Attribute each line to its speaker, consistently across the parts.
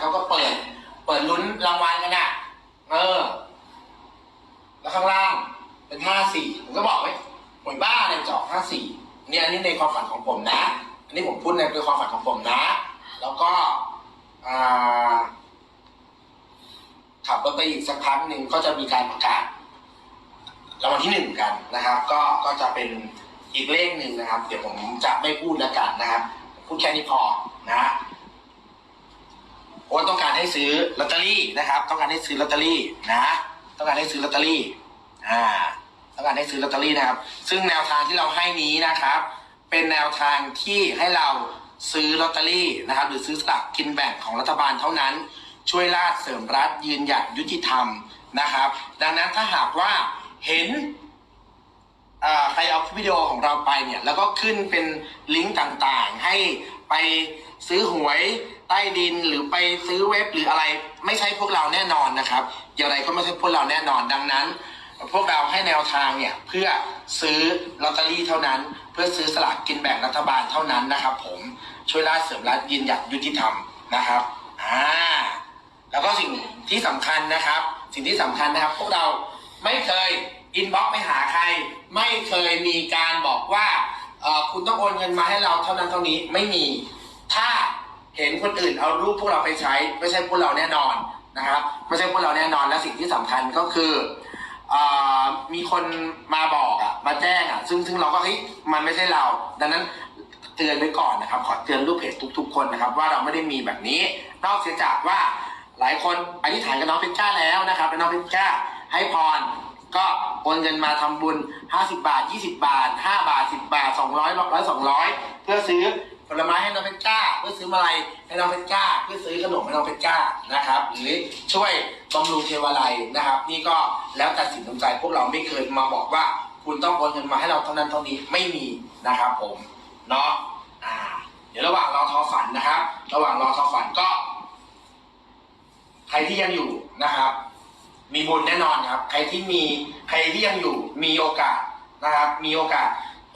Speaker 1: เขาก็เปิด เปิดลุ้นรางวัลกันอะ เออ แล้วข้างล่างเป็นห้าสี่ผมก็บอกไว้หวยบ้าเนี่ยจอกห้าสี่เนี่ยอันนี้ในความฝันของผมนะ อันนี้ผมพูดในคือความฝันของผมนะ แล้วก็ขับรถไปอีกสักพักหนึ่งก็จะมีการประกาศรางวัลที่หนึ่งกันนะครับ ก็ก็จะเป็นอีกเลขหนึ่งนะครับ เดี๋ยวผมจะไม่พูดแล้วกันนะครับ พูดแค่นี้พอนะ เพราะว่าต้องการให้ซื้อลอตเตอรี่นะครับ ต้องการให้ซื้อลอตเตอรี่นะ ต้องการให้ซื้อลอตเตอรี่อ่าต้องการให้ซื้อลอตเตอรี่นะครับ ซึ่งแนวทางที่เราให้นี้นะครับ เป็นแนวทางที่ให้เราซื้อลอตเตอรี่นะครับ หรือซื้อสลากกินแบ่งของรัฐบาลเท่านั้น ช่วยราชเสริมรัฐยืนหยัดยุติธรรมนะครับ ดังนั้นถ้าหากว่าเห็นอ่าใครเอาคลิปวิดีโอของเราไปเนี่ย แล้วก็ขึ้นเป็นลิงก์ต่างๆ ให้ไปซื้อหวย ใต้ดินหรือไปซื้อเว็บหรืออะไร ไม่ใช่พวกเราแน่นอนนะครับ อย่างไรก็ไม่ใช่พวกเราแน่นอนดังนั้น พวกเราให้แนวทางเนี่ยเพื่อซื้อลอตเตอรี่เท่านั้น เพื่อซื้อสลากกินแบ่งรัฐบาลเท่านั้นนะครับ ผมช่วยราชเสริมรัฐยืนหยัดยุติธรรมนะครับอ่าแล้วก็สิ่งที่สำคัญนะครับ สิ่งที่สำคัญนะครับ พวกเราไม่เคยอินบ็อกไปหาใคร ไม่เคยมีการบอกว่าเออคุณต้องโอนเงินมาให้เราเท่านั้นเท่านี้ไม่มี ถ้า เห็นคนอื่นเอารูปพวกเราไปใช้ ไม่ใช่พวกเราแน่นอนนะครับไม่ใช่พวกเราแน่นอนและสิ่งที่สำคัญก็คืออมีคนมาบอกอะมาแจ้งอะซึ่งซึ่งเราก็เฮ้ยมันไม่ใช่เรา ดังนั้นเตือนไว้ก่อนนะครับ ขอเตือนลูกเพจทุก ๆ คนนะครับ ว่าเราไม่ได้มีแบบนี้ นอกเสียจากว่าหลายคนอธิษฐานกับน้องเพชรจ้าแล้วนะครับแล้วน้องเพชรจ้าให้พรก็โอนเงินมาทำบุญ 50 บาท 20 บาท 5 บาท 10 บาท 200 100 200เพื่อซื้อ ผลไม้ให้น้องเพชรจ้าเพื่อซื้อมาลัยให้น้องเพชรจ้าเพื่อซื้อขนมให้น้องเพชรจ้านะครับ หรือช่วยบำรุงเทวาลัยนะครับ นี่ก็แล้วแต่สินน้ำใจพวกเราไม่เคยมาบอกว่า คุณต้องโอนเงินมาให้เราเท่านั้นเท่านี้ไม่มีนะครับผมเนาะอ่า เดี๋ยวระหว่างรอทอฝันนะครับ ระหว่างรอทอฝันก็ ใครที่ยังอยู่นะครับ มีบุญแน่นอนครับ ใครที่มีใครที่ยังอยู่มีโอกาสนะครับ มีโอกาส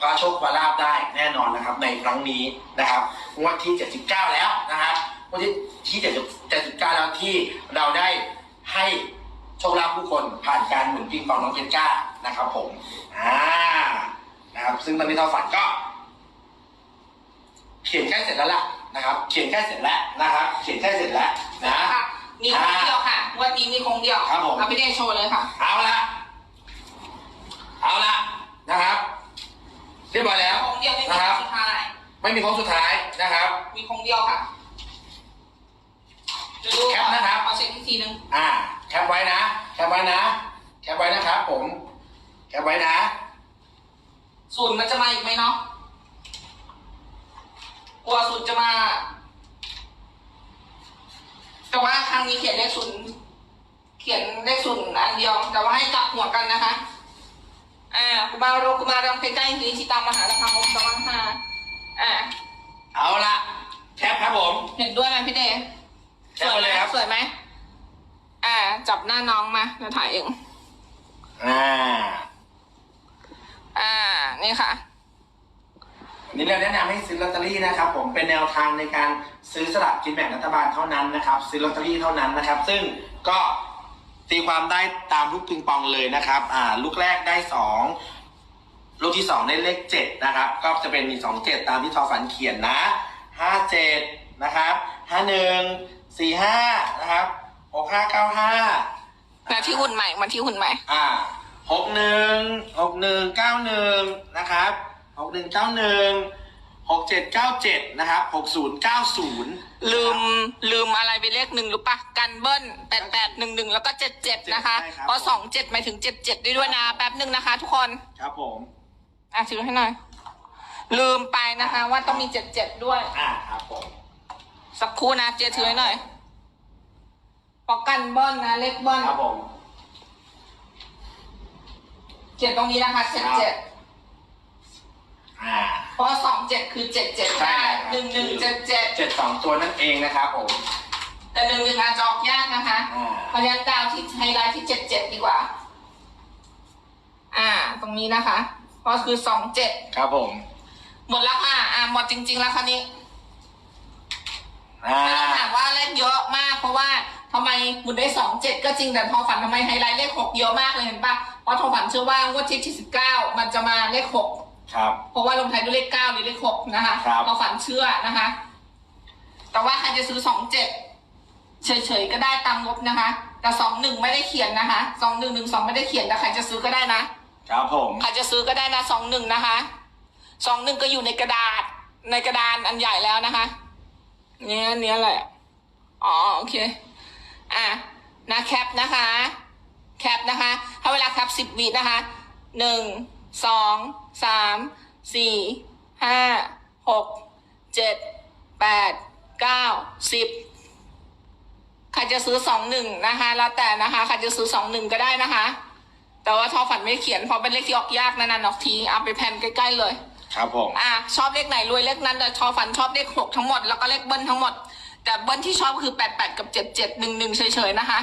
Speaker 1: คว้าโชคคว้าลาบได้แน่นอนนะครับ ในครั้งนี้นะครับงวดที่ 79 แล้วนะครับงวดที่ที่79แล้วที่เราได้ให้โชคลาภผู้คนผ่านการหมุนปิงปองน้องเพชรจ้านะครับ ผมอ่านะครับซึ่งตอนนี้ทอฝันก็ เขียนใกล้เสร็จแล้วล่ะนะครับ เขียนใกล้เสร็จแล้วนะครับ เขียนใกล้เสร็จแล้วนะ
Speaker 2: ค่ะมีคงเดียวค่ะวันนี้มีคงเดียว
Speaker 1: ครับผม
Speaker 2: เอาพี่เดชโชว์เลยค่ะ
Speaker 1: เอาละเอาละนะครับ เรียบร้อยแล้ว
Speaker 2: คงเดียวไม่มี
Speaker 1: นะ
Speaker 2: ค
Speaker 1: ครับ
Speaker 2: งสุดท้าย
Speaker 1: ไม่มีโค้งสุดท้ายนะครับ
Speaker 2: มีคงเดียวค่ะเดี๋ยวดู
Speaker 1: แคปนะครับ
Speaker 2: เอาเช็คอีกทีนึง
Speaker 1: อ่าแคปไว้นะ แคปไว้นะ แคปไว้นะครับผม แคปไว้นะ
Speaker 2: ศูนย์มันจะมาอีกไหมเนาะกลัวศูนย์จะมา แต่ว่าครั้งนี้เขียนเลขศูนย์เขียนเลขศูนย์อันเดียว แต่ว่าให้กลับหัวกันนะคะ อ่ากุมารโรกุมารรังเพชรใกล้ทีชิตามมหาละคังองค์สมังหาอ่า
Speaker 1: เอาละแคปครับผม
Speaker 2: เห็นด้วยไหมพี่เดช
Speaker 1: แคปไปเลยครับ
Speaker 2: สวยไหมอ่า จับหน้าน้องมาเดี๋ยวถ่ายเอง
Speaker 1: อ่า
Speaker 2: อ่า นี่ค่ะ
Speaker 1: วันนี้เราแนะนำให้ซื้อลอตเตอรี่นะครับ ผมเป็นแนวทางในการซื้อสลากกินแบ่งรัฐบาลเท่านั้นนะครับ ซื้อลอตเตอรี่เท่านั้นนะครับ ซึ่งก็ ตีความได้ตามลูกปิงปองเลยนะครับ อ่า ลูกแรกได้สองลูกที่สองได้เลขเจ็ดนะครับ ก็จะเป็นมีสองเจ็ดตามที่ทอฝันเขียนนะห้าเจ็ดนะครับห้าหนึ่งสี่ห้านะครับหกห้าเก้าห้า
Speaker 2: มาที่หุ่นใหม่มาที่หุ่นใหม่
Speaker 1: อ่าหกหนึ่งหกหนึ่งเก้าหนึ่งนะครับหกหนึ่งเก้าหนึ่ง หกเจ็ดเก้าเจ็ดนะครับหกศูนย์เก้าศูนย์
Speaker 2: ลืมลืมอะไรไปเลขหนึ่งหรือปะกันเบิ้ลแปดแปดหนึ่งหนึ่งแล้วก็เจ็ดเจ็ดนะคะเพราะสองเจ็ดหมายถึงเจ็ดเจ็ดด้วยด้วยนะแป๊บหนึ่งนะคะ ทุกคน
Speaker 1: ครับผม
Speaker 2: อะถือให้หน่อย ลืมไปนะคะ ว่าต้องมีเจ็ดเจ็ดด้วย
Speaker 1: อ่าครับผม
Speaker 2: สักครู่นะเจถือให้หน่อยปอกกันเบิ้ลนะเลขเบิ้ล
Speaker 1: ครับผม
Speaker 2: เขียนตรงนี้นะคะเจ็ดเจ็ด
Speaker 1: อ่า
Speaker 2: เพราะสองเจ็ดคือเจ็ดเจ็ด
Speaker 1: ใช่
Speaker 2: ได้
Speaker 1: ครับ
Speaker 2: หนึ่งหนึ่งเจ็ดเจ็ด
Speaker 1: เจ็ดสองตัวนั่นเองนะครับผม
Speaker 2: แต่หนึ่งหนึ่งอาจจะออกยากนะคะ
Speaker 1: อ่า
Speaker 2: เพราะฉะนั้นดาวที่ไฮไลท์ที่เจ็ดเจ็ดดีกว่า อ่า ตรงนี้นะคะ เพราะคือสองเจ็ด
Speaker 1: ครับผม
Speaker 2: หมดแล้วค่ะอ่าหมดจริง ๆ แล้วคันนี้
Speaker 1: อ่า
Speaker 2: ไม่ต้องถามว่าเล่นเยอะมากะว่าทำไมหมุนได้สองเจ็ดก็จริงแต่ทอฝันทำไมไฮไลท์เลขหกเยอะมากเลยเห็นปะเพราะทอฝันเชื่อว่างวดที่ที่สิบเก้ามันจะมาเลขหก
Speaker 1: ครับ
Speaker 2: เพราะว่าลงท้ายด้วยเลขเก้าหรือเลขหกนะคะ
Speaker 1: ครับ
Speaker 2: ทอฝันเชื่อนะคะ แต่ว่าใครจะซื้อสองเจ็ดเฉยๆก็ได้ตามงบนะคะ แต่สองหนึ่งไม่ได้เขียนนะคะสองหนึ่งหนึ่งสองไม่ได้เขียนแต่ใครจะซื้อก็ได้นะ
Speaker 1: ครับผม
Speaker 2: ใครจะซื้อก็ได้นะสองหนึ่งนะคะสองหนึ่งก็อยู่ในกระดาษ ในกระดานอันใหญ่แล้วนะคะเนี้ยเนี้ยอะไรอะอ๋อโอเคอะนะแคปนะคะ แคปนะคะถ้าเวลาแคปสิบวินะคะหนึ่ง สองสามสี่ห้าหกเจ็ดแปดเก้าสิบใครจะซื้อสองหนึ่งนะคะ แล้วแต่นะคะใครจะซื้อสองหนึ่งก็ได้นะคะ แต่ว่าทอฝันไม่เขียนเพราะเป็นเลขที่ออกยากนานๆออกทีเอาไปแผ่นใกล้ๆเลย
Speaker 1: ครับผม
Speaker 2: อะชอบเลขไหนรวยเลขนั้นแต่ทอฝันชอบเลขหกทั้งหมดแล้วก็เลขเบิ้ลทั้งหมด แต่เบิ้ลที่ชอบคือแปดแปดกับเจ็ดเจ็ดหนึ่งหนึ่งเฉยๆนะคะ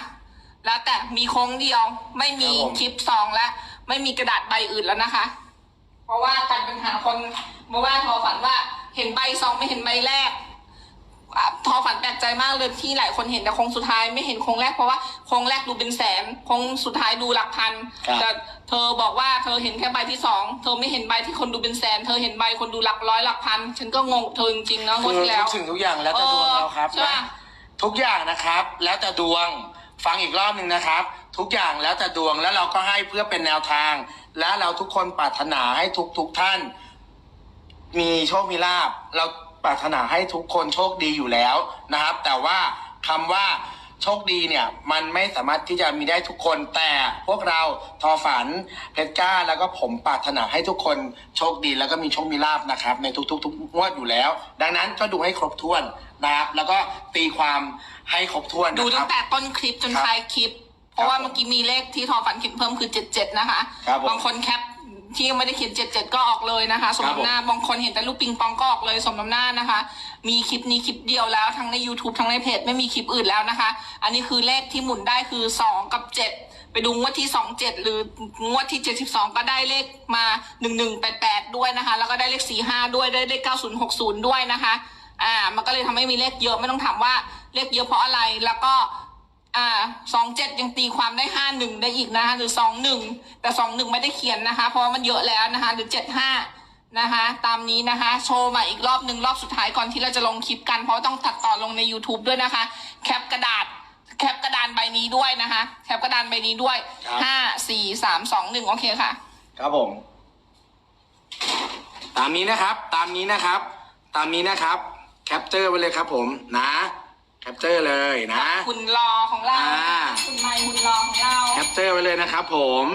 Speaker 2: แล้วแต่มีโค้งเดียวไม่มี
Speaker 1: ครับผม
Speaker 2: คลิปซองและ ไม่มีกระดาษใบอื่นแล้วนะคะ เพราะว่าการเป็นหาคนเมื่อว่าทอฝันว่าเห็นใบซองไม่เห็นใบแรกอะทอฝันแปลกใจมากเลยที่หลายคนเห็นแต่โค้งสุดท้ายไม่เห็นโค้งแรกเพราะว่าโค้งแรกดูเป็นแสนโค้งสุดท้ายดูหลักพัน
Speaker 1: ครับ
Speaker 2: แต่เธอบอกว่าเธอเห็นแค่ใบที่สองเธอไม่เห็นใบที่คนดูเป็นแสน เธอเห็นใบคนดูหลักร้อยหลักพัน ฉันก็งงเธอจริงๆนะงวด
Speaker 1: คือ
Speaker 2: ที่แล้ว
Speaker 1: ทุกสิ่งทุกอย่างแล้วแต่ดวงเราครับ
Speaker 2: ใช่ปะ
Speaker 1: นะทุกอย่างนะครับ แล้วแต่ดวง ฟังอีกรอบหนึ่งนะครับ ทุกอย่างแล้วแต่ดวงแล้วเราก็ให้เพื่อเป็นแนวทาง และเราทุกคนปรารถนาให้ทุกทุกๆท่าน มีโชคมีลาบเราปรารถนาให้ทุกคนโชคดีอยู่แล้วนะครับ แต่ว่าคำว่า โชคดีเนี่ย มันไม่สามารถที่จะมีได้ทุกคนแต่พวกเราทอฝันเพชรก้าแล้วก็ผมปรารถนาให้ทุกคนโชคดีแล้วก็มีโชคมีลาบนะครับ ในทุกๆทุกงวดอยู่แล้ว ดังนั้นก็ดูให้ครบถ้วนนะครับ แล้วก็ตีความให้ครบถ้วน
Speaker 2: ดู
Speaker 1: นะค
Speaker 2: ตั้
Speaker 1: รั
Speaker 2: ง
Speaker 1: บ
Speaker 2: แต่ต้นคลิปจน
Speaker 1: ครับ
Speaker 2: ท้ายคลิป เพราะว่า
Speaker 1: ผม
Speaker 2: เมื่อกี้มีเลขที่ทอฝันเขียนเพิ่มคือเจ็ดเจ็ดนะคะ
Speaker 1: ครับผม
Speaker 2: บางคนแคป ที่ยังไม่ได้เขียนเจ็ดเจ็ดก็ออกเลยนะคะสม
Speaker 1: ครับผม
Speaker 2: น้ำหน้าบางคนเห็นแต่ลูกปิงปองก็ออกเลย สมน้ำหน้านะคะ มีคลิปนี้คลิปเดียวแล้วทั้งใน YouTube ทั้งในเพจไม่มีคลิปอื่นแล้วนะคะ อันนี้คือเลขที่หมุนได้คือสองกับเจ็ดไปดูงวดที่สองเจ็ดหรืองวดที่เจ็ดสิบสองก็ได้เลขมาหนึ่งหนึ่งแปดแปดด้วยนะคะ แล้วก็ได้เลขสี่ห้าด้วย ได้เลขเก้าศูนย์หกศูนย์ด้วยนะคะ อ่า มันก็เลยทำให้มีเลขเยอะ ไม่ต้องถามว่าเลขเยอะเพราะอะไร แล้วก็ อ่าสองเจ็ดยังตีความได้ห้าหนึ่งได้อีกนะคะหรือสองหนึ่งแต่สองหนึ่งไม่ได้เขียนนะคะ เพราะว่ามันเยอะแล้วนะคะ หรือเจ็ดห้านะคะ ตามนี้นะคะ โชว์มาอีกรอบหนึ่งรอบสุดท้ายก่อนที่เราจะลงคลิปกัน เพราะว่าต้องตัดต่อลงใน YouTube ด้วยนะคะ แคปกระดาษ แคปกระดานใบนี้ด้วยนะคะ แคปกระดานใบนี้ด้วย
Speaker 1: ครับ
Speaker 2: ห้าสี่สามสองหนึ่งโอเคค่ะ
Speaker 1: ครับผม ตามนี้นะครับ ตามนี้นะครับ ตามนี้นะครับ แคปเจอร์ไว้เลยครับผมนะ แคปเจอร์เลยนะ
Speaker 2: หุ่นรอของเรา
Speaker 1: อ่า
Speaker 2: คุณไมค์หุ่นรอของเรา
Speaker 1: แคปเจอร์ไว้เลยนะครับผม